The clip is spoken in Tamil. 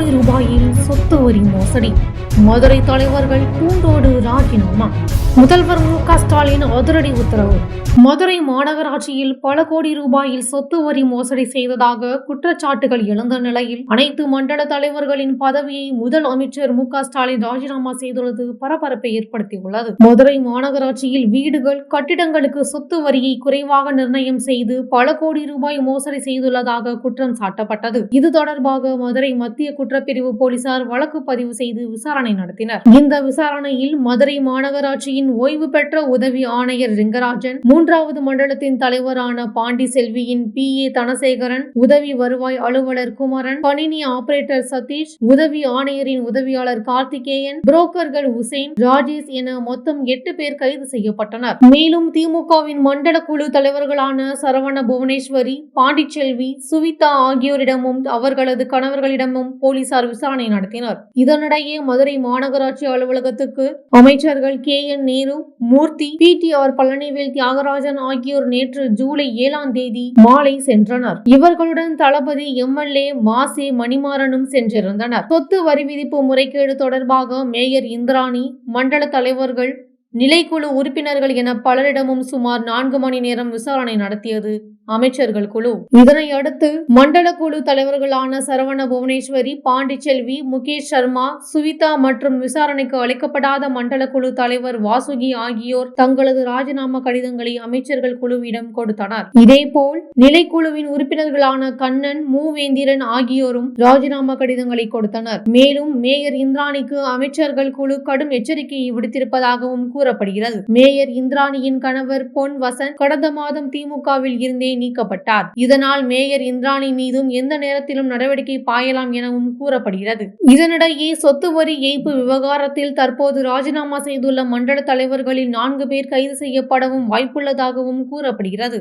கோடி ரூபாயில் சொத்து வரி மோசடி. மதுரை தலைவர்கள் பூண்டோடு ராஜினாமா முதல்வர் மு க ஸ்டாலின் அதிரடி உத்தரவு. மதுரை மாநகராட்சியில் பல கோடி ரூபாயில் சொத்து வரி மோசடி செய்ததாக குற்றச்சாட்டுகள் எழுந்த நிலையில் அனைத்து மண்டல தலைவர்களின் பதவியை முதல் அமைச்சர் மு க ஸ்டாலின் ராஜினாமா செய்துள்ளது பரபரப்பை ஏற்படுத்தியுள்ளது. மதுரை மாநகராட்சியில் வீடுகள் கட்டிடங்களுக்கு சொத்து வரியை குறைவாக நிர்ணயம் செய்து பல கோடி ரூபாய் மோசடி செய்துள்ளதாக குற்றம் சாட்டப்பட்டது. இது தொடர்பாக மதுரை மத்திய குற்ற குற்றப்பிரிவு போலீசார் வழக்கு பதிவு செய்து விசாரணை நடத்தினர். இந்த விசாரணையில் மதுரை மாநகராட்சியின் ஓய்வு பெற்ற உதவி ஆணையர் ரிங்கராஜன் மூன்றாவது மண்டலத்தின் தலைவரான பாண்டி செல்வியின் பி. ஏ. தனசேகரன் உதவி வருவாய் அலுவலர் குமரன் கணினி ஆபரேட்டர் சதீஷ் உதவி ஆணையரின் உதவியாளர் கார்த்திகேயன் புரோக்கர்கள் உசேன் ராஜேஷ் என மொத்தம் எட்டு பேர் கைது செய்யப்பட்டனர். மேலும் திமுகவின் மண்டல குழு தலைவர்களான சரவண புவனேஸ்வரி பாண்டிச்செல்வி சுவிதா ஆகியோரிடமும் அவர்களது கணவர்களிடமும் போலீஸ் போலீசார் விசாரணை நடத்தினர். இதனிடையே மதுரை மாநகராட்சி அலுவலகத்துக்கு அமைச்சர்கள் K. N. Nehru Moorthy P. T. R. Palanivel Thiagarajan ஆகியோர் நேற்று ஜூலை ஏழாம் தேதி மாலை சென்றனர். இவர்களுடன் தளபதி எம்எல்ஏ மாசே மணிமாறனும் சென்றிருந்தனர். சொத்து வரி விதிப்பு முறைகேடு தொடர்பாக மேயர் இந்திராணி மண்டல தலைவர்கள் நிலைக்குழு உறுப்பினர்கள் என பலரிடமும் சுமார் நான்கு மணி நேரம் விசாரணை நடத்தியது. அமைச்சர்கள் குழு. இதனை அடுத்து மண்டல குழு தலைவர்களான சரவண புவனேஸ்வரி பாண்டிச்செல்வி முகேஷ் சர்மா சுவிதா மற்றும் விசாரணைக்கு அளிக்கப்படாத மண்டல குழு தலைவர் வாசுகி ஆகியோர் தங்களது ராஜினாமா கடிதங்களை அமைச்சர்கள் குழுவிடம் கொடுத்தனர். இதேபோல் நிலைக்குழுவின் உறுப்பினர்களான கண்ணன் மூவேந்திரன் ஆகியோரும் ராஜினாமா கடிதங்களை கொடுத்தனர். மேலும் மேயர் இந்திராணிக்கு அமைச்சர்கள் குழு கடும் எச்சரிக்கையை விடுத்திருப்பதாகவும் கூறப்படுகிறது. மேயர் இந்திராணியின் கணவர் பொன் வசன் கடந்த மாதம் திமுகவில் இருந்தே நீக்கப்பட்டார். இதனால் மேயர் இந்திராணி மீதும் எந்த நேரத்திலும் நடவடிக்கை பாயலாம் எனவும் கூறப்படுகிறது. இதனிடையே சொத்து வரி ஏய்ப்பு விவகாரத்தில் தற்போது ராஜினாமா செய்துள்ள மண்டல தலைவர்களில் நான்கு பேர் கைது செய்யப்படவும் வாய்ப்புள்ளதாகவும் கூறப்படுகிறது.